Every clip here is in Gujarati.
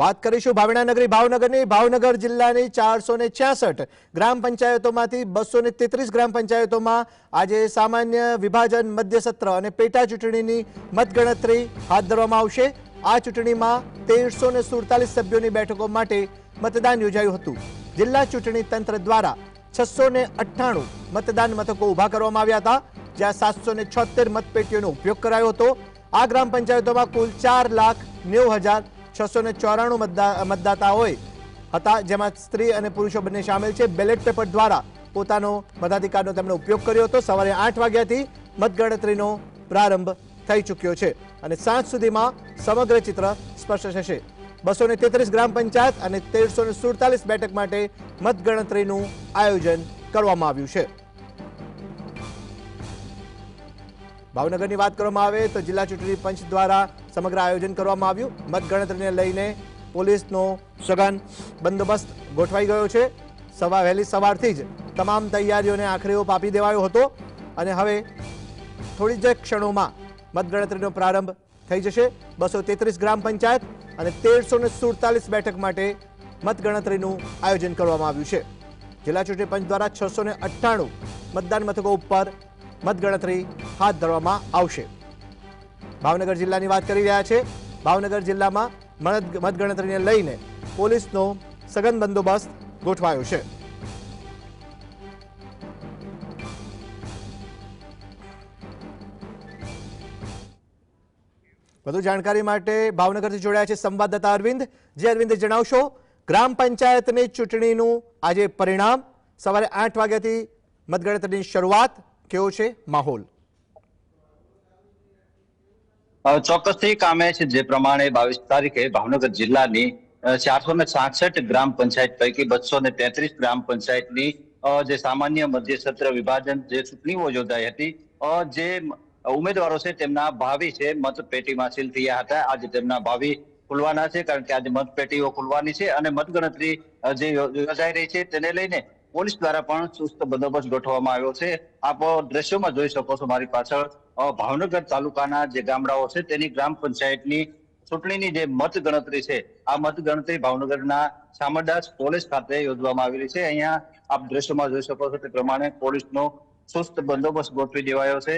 વાત કરીશું ભાવનાનગરી ભાવનગરની. ભાવનગર જિલ્લાની ચારસો ને છ્યાસઠ ગ્રામ પંચાયતોમાંથી બસો ને તેત્રીસ ગ્રામ પંચાયતોમાં આજે સામાન્ય વિભાજન મધ્યસત્ર અને પેટા ચૂંટણીની મતગણતરી હાથ ધરવામાં આવશે. આ ચૂંટણીમાં તેરસો ને સુડતાલીસ સભ્યોની બેઠકો માટે મતદાન યોજાયું હતું. જિલ્લા ચૂંટણી તંત્ર દ્વારા છસો ને અઠ્ઠાણું મતદાન મથકો ઊભા કરવામાં આવ્યા હતા, જ્યાં સાતસો ને છોતેર મતપેટીઓનો ઉપયોગ કરાયો હતો. આ ગ્રામ પંચાયતોમાં કુલ ચાર લાખ નેવું હજાર છસો ને ચોરાણું મતદાતાઓએ હતા, જેમાં સ્ત્રી અને પુરુષો બંને સામેલ છે. બેલેટ પેપર દ્વારા પોતાનો મતાધિકારનો તેમણે ઉપયોગ કર્યો હતો. સવારે આઠ વાગ્યાથી મતગણતરીનો પ્રારંભ થઈ ચૂક્યો છે અને સાંજ સુધીમાં સમગ્ર ચિત્ર સ્પષ્ટ થશે. બસો તેત્રીસ ગ્રામ પંચાયત અને તેરસો સુડતાલીસ બેઠક માટે મતગણતરીનું આયોજન કરવામાં આવ્યું છે. ભાવનગરની વાત કરવામાં આવે તો જિલ્લા ચૂંટણી પંચ દ્વારા સમગ્ર આયોજન કરવામાં આવ્યું. મતગણતરીને લઈને પોલીસનો સઘન બંદોબસ્ત ગોઠવાઈ ગયો છે. સવા વહેલી સવારથી જ તમામ તૈયારીઓને આખરે ઓપ આપી દેવાયો હતો અને હવે થોડી જ ક્ષણોમાં મતગણતરીનો પ્રારંભ થઈ જશે. બસો તેત્રીસ ગ્રામ પંચાયત અને તેરસો સુડતાલીસ બેઠક માટે મતગણતરીનું આયોજન કરવામાં આવ્યું છે. જિલ્લા ચૂંટણી પંચ દ્વારા છસો અઠ્ઠાણું મતદાન મથકો ઉપર મતગણતરી હાથ ધરવામાં આવશે. ભાવનગર જિલ્લાની વાત કરી રહ્યા છે. ભાવનગર જિલ્લામાં મત- મતગણતરીને લઈને પોલીસનો સઘન બંદોબસ્ત ગોઠવાયો છે. વધુ જાણકારી માટે ભાવનગરથી જોડાયા છે સંવાદદાતા અરવિંદ. જે અરવિંદ જણાવશો, ગ્રામ પંચાયતની ચૂંટણીનું આજે પરિણામ. સવારે આઠ વાગ્યાથી મતગણતરીની શરૂઆત. કેવો છે માહોલ? ચોક્કસથી કામે છે જે પ્રમાણે બાવીસ તારીખે ભાવનગર જિલ્લાની ચારસો ને છાસઠ ગ્રામ પંચાયત પૈકી બસો ને તેત્રીસ ગ્રામ પંચાયતની જે સામાન્ય મધ્ય સત્ર વિભાજન જે ચૂંટણીઓ યોજાઈ હતી જે ઉમેદવારો છે તેમના ભાવિ છે મતપેટીમાં સીલ થયા હતા. આજે તેમના ભાવિ ખુલવાના છે કારણ કે આજે મતપેટીઓ ખુલવાની છે અને મતગણતરી જે યોજાઈ રહી છે તેને લઈને પોલીસ દ્વારા પણ ચુસ્ત બંદોબસ્ત ગોઠવવામાં આવ્યો છે. આપ દ્રશ્યોમાં જોઈ શકો છો મારી પાછળ ભાવનગર તાલુકાના જે ગામડાઓ છે તેની ગ્રામ પંચાયતની ચૂંટણીની જે મત ગણતરી છે, આ મત ગણતરી ભાવનગરના સામરદાસ કોલેજ ખાતે યોજવામાં આવેલી છે. અહીંયા આપ દ્રશ્યમાં જોઈ શકો છો તે પ્રમાણે પોલીસનો ચુસ્ત બંદોબસ્ત ગોઠવી દેવાયો છે.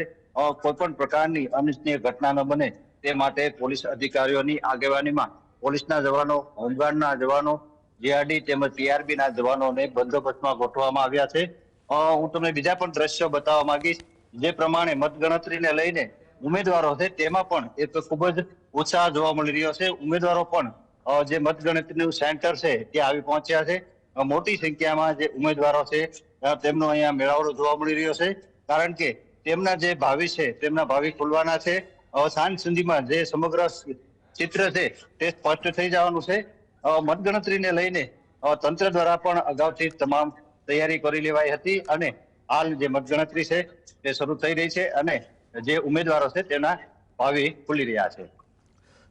કોઈ પણ પ્રકારની અનિચ્છનીય ઘટના ન બને તે માટે પોલીસ અધિકારીઓની આગેવાનીમાં પોલીસના જવાનો, હોમગાર્ડના જવાનો, જીઆરડી તેમજ પીઆરબી ના જવાનોને બંદોબસ્તમાં ગોઠવવામાં આવ્યા છે. હું તમને બીજા પણ દ્રશ્યો બતાવવા માંગીશ. જે પ્રમાણે મતગણતરીને લઈને ઉમેદવારો છે, તેમાં પણ એક ખૂબ જ ઉત્સાહ જોવા મળી રહ્યો છે. ઉમેદવારો પણ જે મતગણતરીનું સેન્ટર છે, ત્યાં આવી પહોંચ્યા છે. મોટી સંખ્યામાં જે ઉમેદવારો છે તેમનો અહીંયા મેળાવડો જોવા મળી રહ્યો છે. કારણ કે તેમના જે ભાવિ છે, તેમના ભાવિ ખુલવાના છે. સાંજ સુધીમાં જે સમગ્ર ચિત્ર છે, તે સ્પષ્ટ થઈ જવાનું છે. મતગણતરીને લઈને તંત્ર દ્વારા પણ અગાઉથી તમામ તૈયારી કરી લેવાઈ હતી અને હાલ જે મતગણતરી છે તે શરૂ થઈ રહી છે અને જે ઉમેદવારો છે તેના ભાવિ ખુલી રહ્યા છે.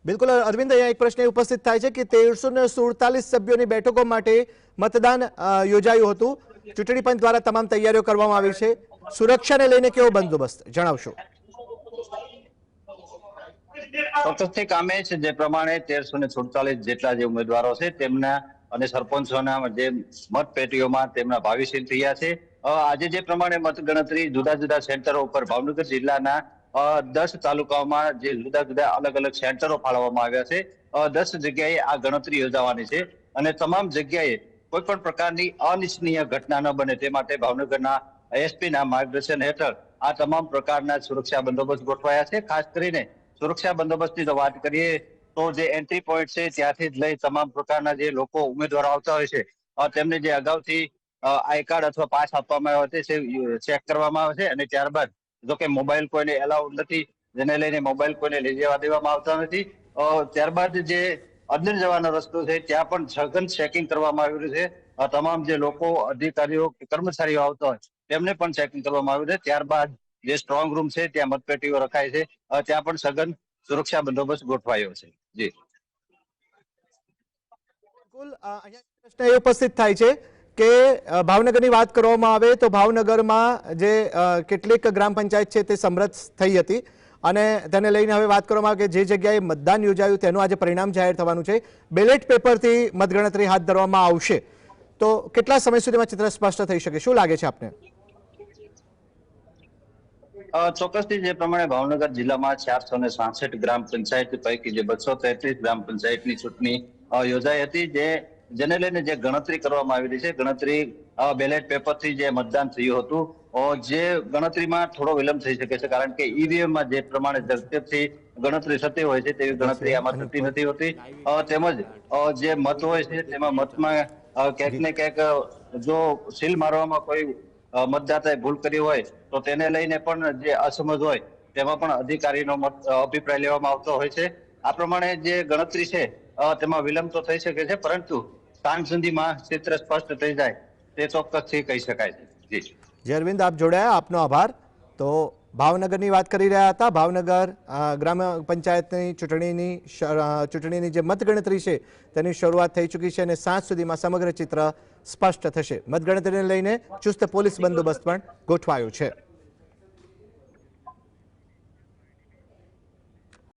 બિલકુલ અરવિંદ અહીંયા એક પ્રશ્ન ઉપસ્થિત થાય છે કે તેરસો ને સુડતાલીસ સભ્યોની બેઠકો માટે મતદાન યોજાયું હતું. ચૂંટણી પંચ દ્વારા તમામ તૈયારીઓ કરવામાં આવી છે. સુરક્ષાને લઈને કેવો બંદોબસ્ત? જણાવશો. ચોક્કસથી કામે છે જે પ્રમાણે તેરસો ને સુડતાલીસ જેટલા જે ઉમેદવારો છે તેમના અને સરપંચોના જે મતપેટીઓમાં તેમના ભાવિશીલ થયા છે. આજે જે પ્રમાણે મતગણતરી જુદા જુદા સેન્ટરો ઉપર, ભાવનગર જિલ્લાના દસ તાલુકાઓમાં જે જુદા જુદા અલગ અલગ સેન્ટરો ફાળવવામાં આવ્યા છે. દસ જગ્યાએ આ ગણતરી યોજાવાની છે અને તમામ જગ્યાએ કોઈ પણ પ્રકારની અનિચ્છનીય ઘટના ન બને તે માટે ભાવનગરના એસપી ના માર્ગદર્શન હેઠળ આ તમામ પ્રકારના સુરક્ષા બંદોબસ્ત ગોઠવાયા છે. ખાસ કરીને સુરક્ષા બંદોબસ્તની જો વાત કરીએ તો જે એન્ટ્રી પોઈન્ટ છે ત્યાંથી જ લઈ તમામ પ્રકારના જે લોકો ઉમેદવારો આવતા હોય છે તેમને જે અગાઉથી આઈ કાર્ડ અથવા પાસ આપવામાં આવે છે ચેક કરવામાં આવે છે અને ત્યારબાદ જો કે મોબાઈલ કોઈને એલાઉડ નથી, જેને લઈને મોબાઈલ કોઈને લઈ જવા દેવામાં આવતા નથી. ત્યારબાદ જે અંદર જવાનો રસ્તો છે, ત્યાં પણ સઘન ચેકિંગ કરવામાં આવ્યું છે. તમામ જે લોકો, અધિકારીઓ કર્મચારીઓ આવતા હોય, તેમને પણ ચેકિંગ કરવામાં આવ્યું છે ત્યારબાદ જે સ્ટ્રોંગ રૂમ છે, ત્યાં મતપેટીઓ રખાય છે. ત્યાં પણ સઘન સુરક્ષા બંદોબસ્ત ગોઠવાયો છે. જી. અહીંયા ઉપસ્થિત થાય છે. કે ભાવનગરની વાત કરવામાં આવે તો ભાવનગરમાં જે કેટલીક ગ્રામ પંચાયત છે તે સમરસ થઈ હતી. અને તેને લઈને હવે વાત કરવામાં આવે કે જે જગ્યાએ મતદાન યોજાયું તેનું આજે પરિણામ જાહેર થવાનું છે. બેલેટ પેપરથી મતગણતરી હાથ ધરવામાં આવશે. તો કેટલા સમય સુધીમાં ચિત્ર સ્પષ્ટ થઈ શકે? શું લાગે છે આપને? ચોક્કસથી જે પ્રમાણે ભાવનગર જિલ્લામાં ચારસો ને સાસઠ ગ્રામ પંચાયત પૈકી જે બસો તેત્રીસ ગ્રામ પંચાયતની ચૂંટણી યોજાઈ હતી, જે જેને લઈને જે ગણતરી કરવામાં આવી રહી છે ગણતરી બેલેટ પેપરથી જે મતદાન થયું હતું જે ગણતરીમાં થોડો વિલંબ થઈ શકે છે કારણ કે ઈવીએમમાં જે પ્રમાણે ઝડપથી ગણતરી થતી હોય છે તેવી ગણતરી આમાં થતી નથી હોતી. તેમજ જે મત હોય છે તેમાં મતમાં ક્યાંક ને ક્યાંક જો સીલ મારવામાં કોઈ મતદાતાએ ભૂલ કરી હોય તો તેને લઈને પણ જે અસમજ હોય તેમાં પણ અધિકારીનો મત અભિપ્રાય લેવામાં આવતો હોય છે. આ પ્રમાણે જે ગણતરી છે તેમાં વિલંબ તો થઈ શકે છે પરંતુ સાંજ સુધીમાં ચિત્ર સ્પષ્ટ થઈ જાય. તે ચોક્કસથી કહી શકાય જી. જે, અરવિંદ, આપ જોડાયા. આપનો આભાર. તો ભાવનગરની વાત કરી રહ્યા હતા. ભાવનગર ગ્રામ પંચાયતની ચૂંટણીની ચૂંટણીની જે મતગણતરી છે, તેની શરૂઆત થઈ ચૂકી છે અને સાંજ સુધીમાં સમગ્ર ચિત્ર સ્પષ્ટ થશે. મતગણતરીને લઈને ચુસ્ત પોલીસ બંદોબસ્ત પણ ગોઠવાયો છે.